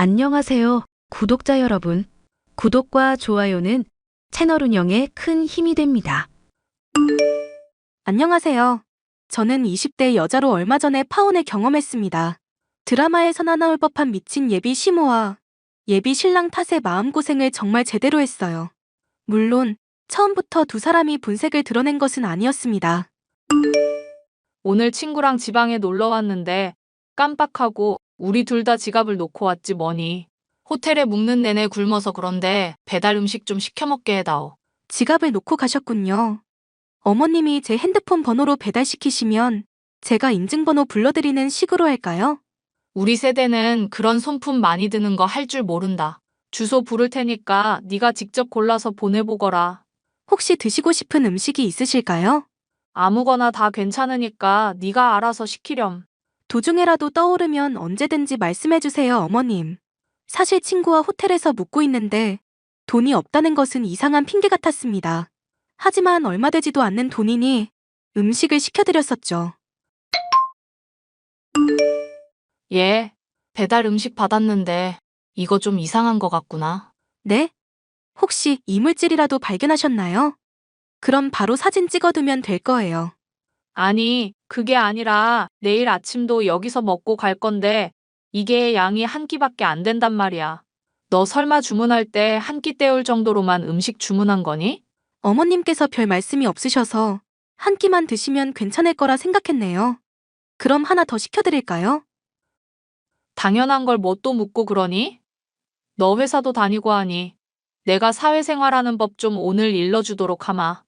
안녕하세요, 구독자 여러분. 구독과 좋아요는 채널 운영에 큰 힘이 됩니다. 안녕하세요. 저는 20대 여자로 얼마 전에 파혼을 경험했습니다. 드라마에서나 나올 법한 미친 예비 시모와 예비 신랑 탓에 마음고생을 정말 제대로 했어요. 물론 처음부터 두 사람이 본색을 드러낸 것은 아니었습니다. 오늘 친구랑 지방에 놀러 왔는데 깜빡하고 우리 둘 다 지갑을 놓고 왔지 뭐니. 호텔에 묵는 내내 굶어서 그런데 배달 음식 좀 시켜 먹게 해다오. 지갑을 놓고 가셨군요. 어머님이 제 핸드폰 번호로 배달시키시면 제가 인증번호 불러드리는 식으로 할까요? 우리 세대는 그런 손품 많이 드는 거 할 줄 모른다. 주소 부를 테니까 네가 직접 골라서 보내보거라. 혹시 드시고 싶은 음식이 있으실까요? 아무거나 다 괜찮으니까 네가 알아서 시키렴. 도중에라도 떠오르면 언제든지 말씀해주세요, 어머님. 사실 친구와 호텔에서 묵고 있는데 돈이 없다는 것은 이상한 핑계 같았습니다. 하지만 얼마 되지도 않는 돈이니 음식을 시켜드렸었죠. 예, 배달 음식 받았는데 이거 좀 이상한 거 같구나. 네? 혹시 이물질이라도 발견하셨나요? 그럼 바로 사진 찍어두면 될 거예요. 아니, 그게 아니라 내일 아침도 여기서 먹고 갈 건데 이게 양이 한 끼밖에 안 된단 말이야. 너 설마 주문할 때 한 끼 때울 정도로만 음식 주문한 거니? 어머님께서 별 말씀이 없으셔서 한 끼만 드시면 괜찮을 거라 생각했네요. 그럼 하나 더 시켜드릴까요? 당연한 걸 뭐 또 묻고 그러니? 너 회사도 다니고 하니 내가 사회생활하는 법 좀 오늘 일러주도록 하마.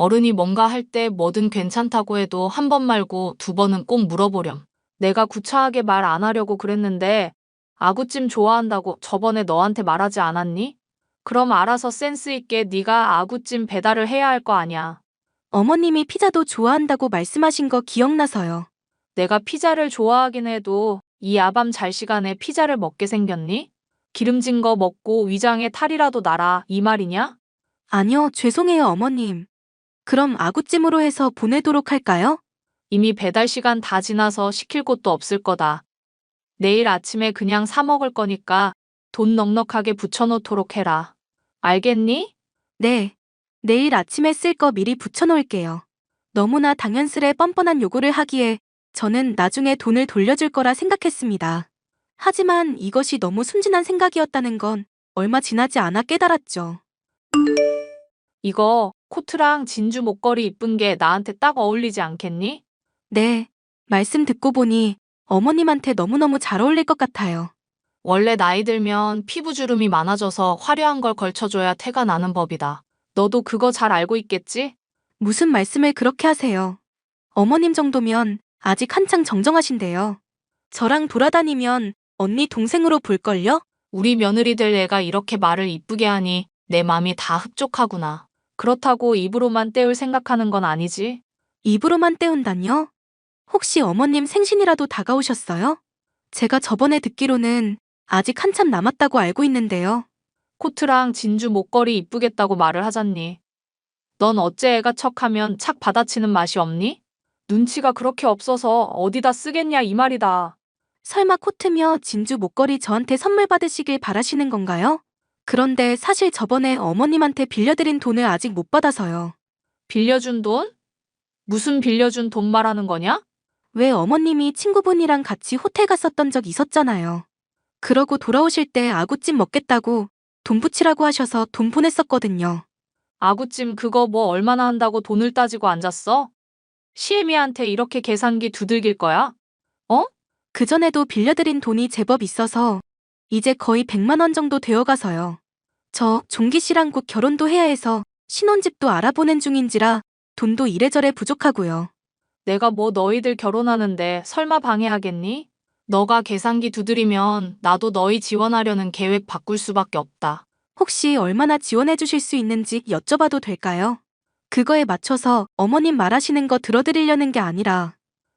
어른이 뭔가 할 때 뭐든 괜찮다고 해도 한 번 말고 두 번은 꼭 물어보렴. 내가 구차하게 말 안 하려고 그랬는데 아구찜 좋아한다고 저번에 너한테 말하지 않았니? 그럼 알아서 센스 있게 네가 아구찜 배달을 해야 할 거 아냐. 어머님이 피자도 좋아한다고 말씀하신 거 기억나서요. 내가 피자를 좋아하긴 해도 이 야밤 잘 시간에 피자를 먹게 생겼니? 기름진 거 먹고 위장에 탈이라도 나라 이 말이냐? 아니요, 죄송해요, 어머님. 그럼 아구찜으로 해서 보내도록 할까요? 이미 배달 시간 다 지나서 시킬 곳도 없을 거다. 내일 아침에 그냥 사 먹을 거니까 돈 넉넉하게 붙여놓도록 해라. 알겠니? 네. 내일 아침에 쓸 거 미리 붙여놓을게요. 너무나 당연스레 뻔뻔한 요구를 하기에 저는 나중에 돈을 돌려줄 거라 생각했습니다. 하지만 이것이 너무 순진한 생각이었다는 건 얼마 지나지 않아 깨달았죠. 이거 코트랑 진주 목걸이 이쁜 게 나한테 딱 어울리지 않겠니? 네. 말씀 듣고 보니 어머님한테 너무너무 잘 어울릴 것 같아요. 원래 나이 들면 피부 주름이 많아져서 화려한 걸 걸쳐줘야 태가 나는 법이다. 너도 그거 잘 알고 있겠지? 무슨 말씀을 그렇게 하세요. 어머님 정도면 아직 한창 정정하신데요. 저랑 돌아다니면 언니 동생으로 볼걸요? 우리 며느리 될 애가 이렇게 말을 이쁘게 하니 내 맘이 다 흡족하구나. 그렇다고 입으로만 때울 생각하는 건 아니지? 입으로만 때운다뇨? 혹시 어머님 생신이라도 다가오셨어요? 제가 저번에 듣기로는 아직 한참 남았다고 알고 있는데요. 코트랑 진주 목걸이 이쁘겠다고 말을 하잖니. 넌 어째 애가 척하면 착 받아치는 맛이 없니? 눈치가 그렇게 없어서 어디다 쓰겠냐 이 말이다. 설마 코트며 진주 목걸이 저한테 선물 받으시길 바라시는 건가요? 그런데 사실 저번에 어머님한테 빌려드린 돈을 아직 못 받아서요. 빌려준 돈? 무슨 빌려준 돈 말하는 거냐? 왜 어머님이 친구분이랑 같이 호텔 갔었던 적 있었잖아요. 그러고 돌아오실 때 아구찜 먹겠다고 돈 붙이라고 하셔서 돈 보냈었거든요. 아구찜 그거 뭐 얼마나 한다고 돈을 따지고 앉았어? 시애미한테 이렇게 계산기 두들길 거야? 그전에도 빌려드린 돈이 제법 있어서 이제 거의 100만 원 정도 되어가서요. 저 종기 씨랑 곧 결혼도 해야 해서 신혼집도 알아보는 중인지라 돈도 이래저래 부족하고요. 내가 뭐 너희들 결혼하는데 설마 방해하겠니? 너가 계산기 두드리면 나도 너희 지원하려는 계획 바꿀 수밖에 없다. 혹시 얼마나 지원해 주실 수 있는지 여쭤봐도 될까요? 그거에 맞춰서 어머님 말하시는 거 들어드리려는 게 아니라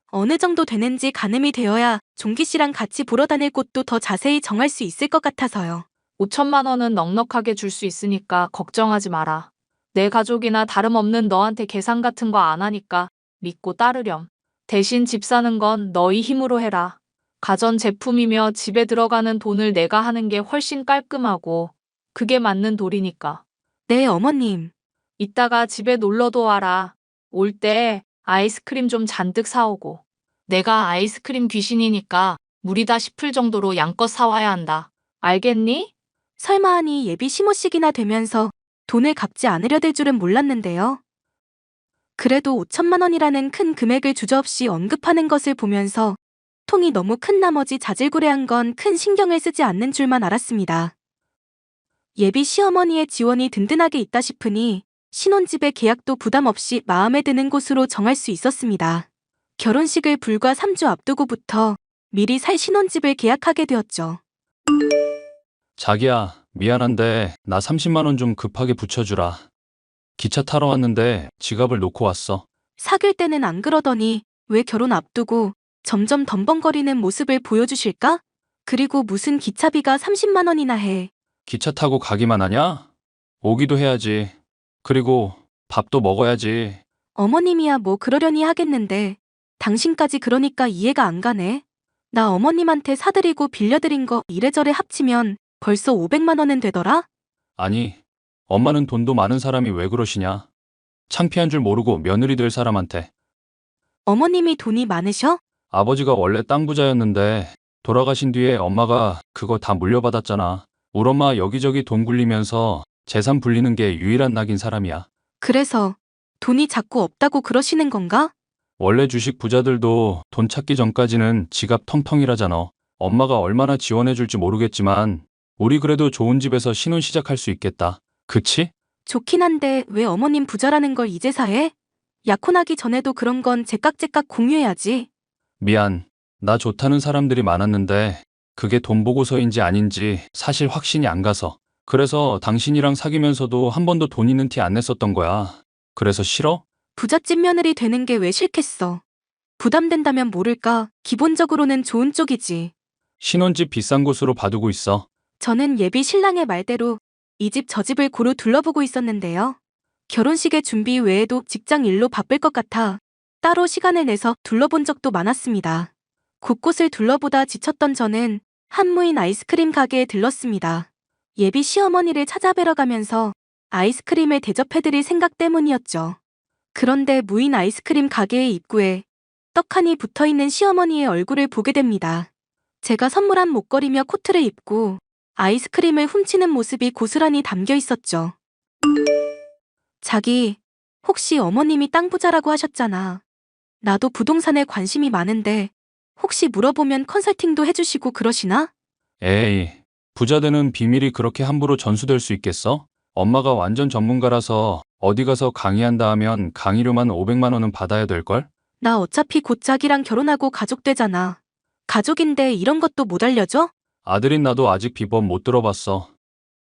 어느 정도 되는지 가늠이 되어야 종기 씨랑 같이 보러 다닐 곳도 더 자세히 정할 수 있을 것 같아서요. 5천만 원은 넉넉하게 줄 수 있으니까 걱정하지 마라. 내 가족이나 다름없는 너한테 계산 같은 거 안 하니까 믿고 따르렴. 대신 집 사는 건 너희 힘으로 해라. 가전 제품이며 집에 들어가는 돈을 내가 하는 게 훨씬 깔끔하고 그게 맞는 도리니까. 네, 어머님. 이따가 집에 놀러도 와라. 올 때 아이스크림 좀 잔뜩 사오고. 내가 아이스크림 귀신이니까 무리다 싶을 정도로 양껏 사와야 한다. 알겠니? 설마 하니 예비 시모식이나 되면서 돈을 갚지 않으려 될 줄은 몰랐는데요. 그래도 5천만 원이라는 큰 금액을 주저없이 언급하는 것을 보면서 통이 너무 큰 나머지 자질구레한 건 큰 신경을 쓰지 않는 줄만 알았습니다. 예비 시어머니의 지원이 든든하게 있다 싶으니 신혼집의 계약도 부담 없이 마음에 드는 곳으로 정할 수 있었습니다. 결혼식을 불과 3주 앞두고부터 미리 살 신혼집을 계약하게 되었죠. 자기야, 미안한데 나 30만 원 좀 급하게 붙여주라. 기차 타러 왔는데 지갑을 놓고 왔어. 사귈 때는 안 그러더니 왜 결혼 앞두고 점점 덤벙거리는 모습을 보여주실까? 그리고 무슨 기차비가 30만 원이나 해. 기차 타고 가기만 하냐? 오기도 해야지. 그리고 밥도 먹어야지. 어머님이야 뭐 그러려니 하겠는데 당신까지 그러니까 이해가 안 가네. 나 어머님한테 사드리고 빌려드린 거 이래저래 합치면 벌써 500만 원은 되더라? 아니, 엄마는 돈도 많은 사람이 왜 그러시냐? 창피한 줄 모르고 며느리 될 사람한테. 어머님이 돈이 많으셔? 아버지가 원래 땅 부자였는데 돌아가신 뒤에 엄마가 그거 다 물려받았잖아. 우리 엄마 여기저기 돈 굴리면서 재산 불리는 게 유일한 낙인 사람이야. 그래서 돈이 자꾸 없다고 그러시는 건가? 원래 주식 부자들도 돈 찾기 전까지는 지갑 텅텅이라잖아. 엄마가 얼마나 지원해 줄지 모르겠지만 우리 그래도 좋은 집에서 신혼 시작할 수 있겠다. 그치? 좋긴 한데 왜 어머님 부자라는 걸 이제사 해? 약혼하기 전에도 그런 건 제깍제깍 공유해야지. 미안. 나 좋다는 사람들이 많았는데 그게 돈 보고서인지 아닌지 사실 확신이 안 가서. 그래서 당신이랑 사귀면서도 한 번도 돈 있는 티 안 냈었던 거야. 그래서 싫어? 부잣집 며느리 되는 게 왜 싫겠어. 부담된다면 모를까, 기본적으로는 좋은 쪽이지. 신혼집 비싼 곳으로 봐두고 있어. 저는 예비 신랑의 말대로 이 집 저 집을 고루 둘러보고 있었는데요. 결혼식의 준비 외에도 직장 일로 바쁠 것 같아 따로 시간을 내서 둘러본 적도 많았습니다. 곳곳을 둘러보다 지쳤던 저는 한무인 아이스크림 가게에 들렀습니다. 예비 시어머니를 찾아뵈러 가면서 아이스크림을 대접해드릴 생각 때문이었죠. 그런데 무인 아이스크림 가게의 입구에 떡하니 붙어있는 시어머니의 얼굴을 보게 됩니다. 제가 선물한 목걸이며 코트를 입고 아이스크림을 훔치는 모습이 고스란히 담겨 있었죠. 자기, 혹시 어머님이 땅 부자라고 하셨잖아. 나도 부동산에 관심이 많은데 혹시 물어보면 컨설팅도 해주시고 그러시나? 에이, 부자 되는 비밀이 그렇게 함부로 전수될 수 있겠어? 엄마가 완전 전문가라서 어디 가서 강의한다 하면 강의료만 500만 원은 받아야 될걸? 나 어차피 곧 자기랑 결혼하고 가족 되잖아. 가족인데 이런 것도 못 알려줘? 아들인 나도 아직 비법 못 들어봤어.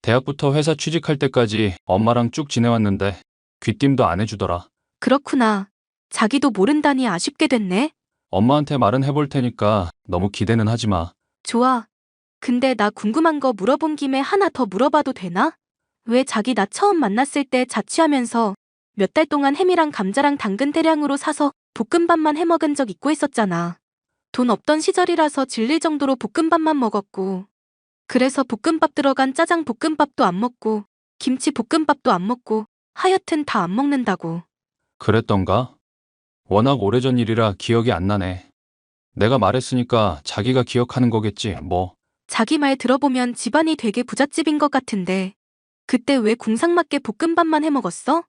대학부터 회사 취직할 때까지 엄마랑 쭉 지내왔는데 귀띔도 안 해주더라. 그렇구나. 자기도 모른다니 아쉽게 됐네. 엄마한테 말은 해볼 테니까 너무 기대는 하지 마. 좋아. 근데 나 궁금한 거 물어본 김에 하나 더 물어봐도 되나? 왜 자기 나 처음 만났을 때 자취하면서 몇 달 동안 햄이랑 감자랑 당근 대량으로 사서 볶음밥만 해 먹은 적 있고 했었잖아. 돈 없던 시절이라서 질릴 정도로 볶음밥만 먹었고. 그래서 볶음밥 들어간 짜장 볶음밥도 안 먹고, 김치 볶음밥도 안 먹고, 하여튼 다 안 먹는다고. 그랬던가? 워낙 오래전 일이라 기억이 안 나네. 내가 말했으니까 자기가 기억하는 거겠지, 뭐. 자기 말 들어보면 집안이 되게 부잣집인 것 같은데 그때 왜 궁상맞게 볶음밥만 해 먹었어?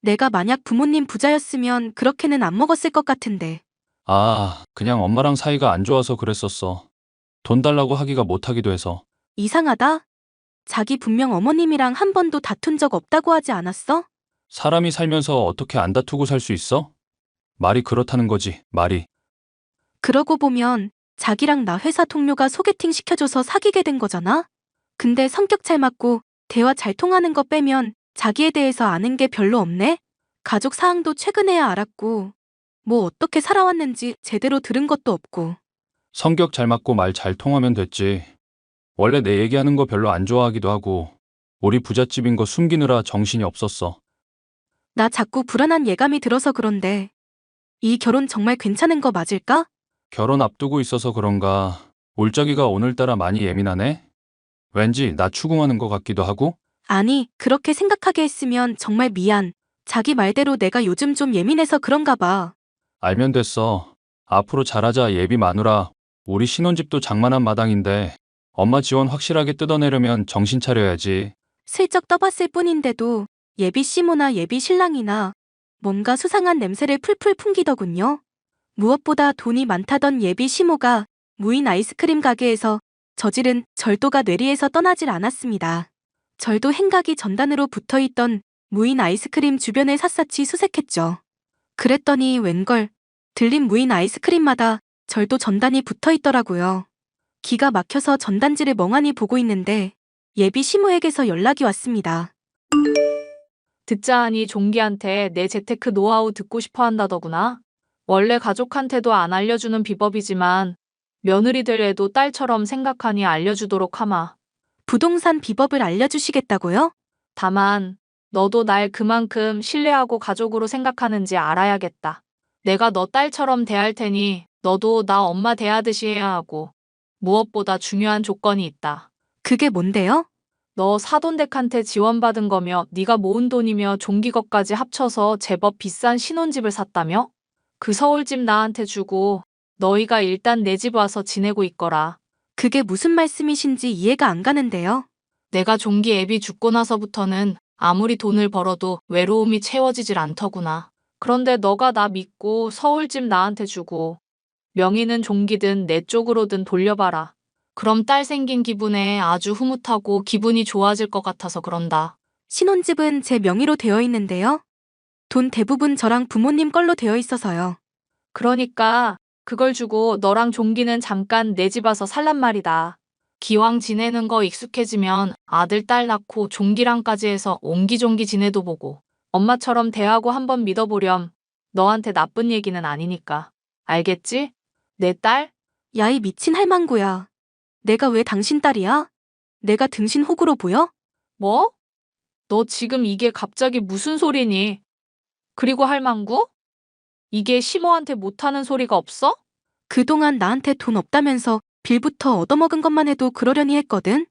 내가 만약 부모님 부자였으면 그렇게는 안 먹었을 것 같은데 아, 그냥 엄마랑 사이가 안 좋아서 그랬었어. 돈 달라고 하기가 못하기도 해서. 이상하다. 자기 분명 어머님이랑 한 번도 다툰 적 없다고 하지 않았어? 사람이 살면서 어떻게 안 다투고 살 수 있어? 말이 그렇다는 거지, 말이. 그러고 보면 자기랑 나 회사 동료가 소개팅 시켜줘서 사귀게 된 거잖아? 근데 성격 잘 맞고 대화 잘 통하는 거 빼면 자기에 대해서 아는 게 별로 없네? 가족 사항도 최근에야 알았고 뭐 어떻게 살아왔는지 제대로 들은 것도 없고 성격 잘 맞고 말 잘 통하면 됐지. 원래 내 얘기하는 거 별로 안 좋아하기도 하고, 우리 부잣집인 거 숨기느라 정신이 없었어. 나 자꾸 불안한 예감이 들어서 그런데 이 결혼 정말 괜찮은 거 맞을까? 결혼 앞두고 있어서 그런가 올적이가 오늘따라 많이 예민하네? 왠지 나 추궁하는 것 같기도 하고? 아니, 그렇게 생각하게 했으면 정말 미안. 자기 말대로 내가 요즘 좀 예민해서 그런가 봐. 알면 됐어. 앞으로 잘하자 예비 마누라. 우리 신혼집도 장만한 마당인데 엄마 지원 확실하게 뜯어내려면 정신 차려야지. 슬쩍 떠봤을 뿐인데도 예비 시모나 예비 신랑이나 뭔가 수상한 냄새를 풀풀 풍기더군요. 무엇보다 돈이 많다던 예비 시모가 무인 아이스크림 가게에서 저지른 절도가 뇌리에서 떠나질 않았습니다. 절도 행각이 전단으로 붙어 있던 무인 아이스크림 주변을 샅샅이 수색했죠. 그랬더니 웬걸 들린 무인 아이스크림마다 절도 전단이 붙어 있더라고요. 기가 막혀서 전단지를 멍하니 보고 있는데 예비 시모에게서 연락이 왔습니다. 듣자 하니 종기한테 내 재테크 노하우 듣고 싶어 한다더구나. 원래 가족한테도 안 알려주는 비법이지만 며느리들에도 딸처럼 생각하니 알려주도록 하마. 부동산 비법을 알려주시겠다고요? 다만 너도 날 그만큼 신뢰하고 가족으로 생각하는지 알아야겠다. 내가 너 딸처럼 대할 테니 너도 나 엄마 대하듯이 해야 하고 무엇보다 중요한 조건이 있다. 그게 뭔데요? 너 사돈댁한테 지원받은 거며 네가 모은 돈이며 종기 것까지 합쳐서 제법 비싼 신혼집을 샀다며? 그 서울집 나한테 주고 너희가 일단 내 집 와서 지내고 있거라. 그게 무슨 말씀이신지 이해가 안 가는데요. 내가 종기 애비 죽고 나서부터는 아무리 돈을 벌어도 외로움이 채워지질 않더구나. 그런데 너가 나 믿고 서울집 나한테 주고 명의는 종기든 내 쪽으로든 돌려봐라. 그럼 딸 생긴 기분에 아주 흐뭇하고 기분이 좋아질 것 같아서 그런다. 신혼집은 제 명의로 되어 있는데요. 돈 대부분 저랑 부모님 걸로 되어 있어서요. 그러니까 그걸 주고 너랑 종기는 잠깐 내 집 와서 살란 말이다. 기왕 지내는 거 익숙해지면 아들, 딸 낳고 종기랑까지 해서 옹기종기 지내도 보고 엄마처럼 대하고 한번 믿어보렴. 너한테 나쁜 얘기는 아니니까. 알겠지? 내 딸? 야 이 미친 할망구야. 내가 왜 당신 딸이야? 내가 등신 호구로 보여? 뭐? 너 지금 이게 갑자기 무슨 소리니? 그리고 할망구? 이게 시모한테 못하는 소리가 없어? 그동안 나한테 돈 없다면서 빌부터 얻어먹은 것만 해도 그러려니 했거든.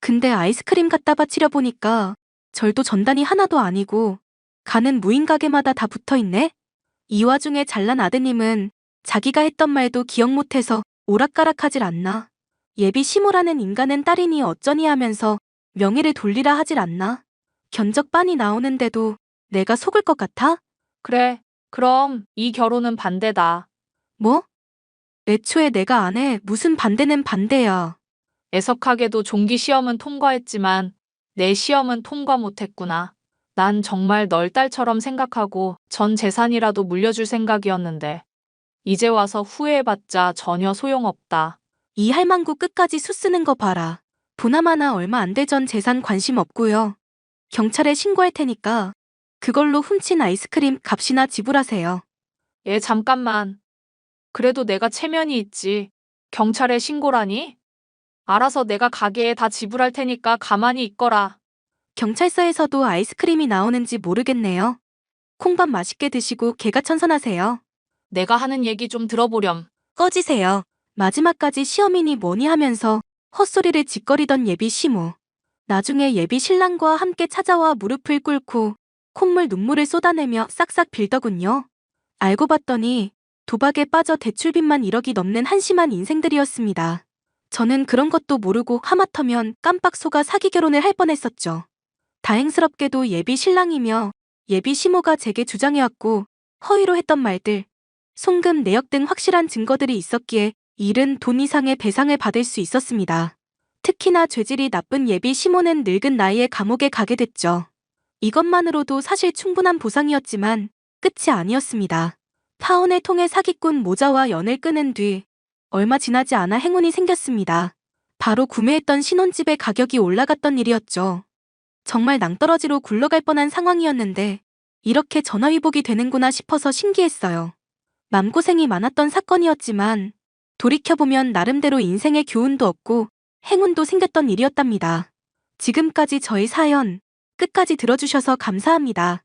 근데 아이스크림 갖다 바치려 보니까 절도 전단이 하나도 아니고 가는 무인 가게마다 다 붙어 있네. 이 와중에 잘난 아드님은 자기가 했던 말도 기억 못해서 오락가락하질 않나. 예비 시모라는 인간은 딸이니 어쩌니 하면서 명예를 돌리라 하질 않나. 견적 빤히 나오는데도 내가 속을 것 같아? 그래. 그럼 이 결혼은 반대다. 뭐? 애초에 내가 안 해. 무슨 반대는 반대야. 애석하게도 종기 시험은 통과했지만 내 시험은 통과 못했구나. 난 정말 널 딸처럼 생각하고 전 재산이라도 물려줄 생각이었는데 이제 와서 후회해봤자 전혀 소용없다. 이 할망구 끝까지 수 쓰는 거 봐라. 보나마나 얼마 안 돼 전 재산 관심 없고요. 경찰에 신고할 테니까 그걸로 훔친 아이스크림 값이나 지불하세요. 얘 잠깐만. 그래도 내가 체면이 있지. 경찰에 신고라니? 알아서 내가 가게에 다 지불할 테니까 가만히 있거라. 경찰서에서도 아이스크림이 나오는지 모르겠네요. 콩밥 맛있게 드시고 개가 천선하세요. 내가 하는 얘기 좀 들어보렴. 꺼지세요. 마지막까지 시어미니 뭐니 하면서 헛소리를 짓거리던 예비 시모. 나중에 예비 신랑과 함께 찾아와 무릎을 꿇고 콧물 눈물을 쏟아내며 싹싹 빌더군요. 알고 봤더니 도박에 빠져 대출빚만 1억이 넘는 한심한 인생들이었습니다. 저는 그런 것도 모르고 하마터면 깜빡 속아 사기 결혼을 할 뻔했었죠. 다행스럽게도 예비 신랑이며 예비 시모가 제게 주장해왔고 허위로 했던 말들, 송금 내역 등 확실한 증거들이 있었기에 일은 돈 이상의 배상을 받을 수 있었습니다. 특히나 죄질이 나쁜 예비 시모는 늙은 나이에 감옥에 가게 됐죠. 이것만으로도 사실 충분한 보상이었지만 끝이 아니었습니다. 파혼을 통해 사기꾼 모자와 연을 끊은 뒤 얼마 지나지 않아 행운이 생겼습니다. 바로 구매했던 신혼집의 가격이 올라갔던 일이었죠. 정말 낭떠러지로 굴러갈 뻔한 상황이었는데 이렇게 전화위복이 되는구나 싶어서 신기했어요. 맘고생이 많았던 사건이었지만 돌이켜보면 나름대로 인생의 교훈도 얻고 행운도 생겼던 일이었답니다. 지금까지 저희 사연 끝까지 들어주셔서 감사합니다.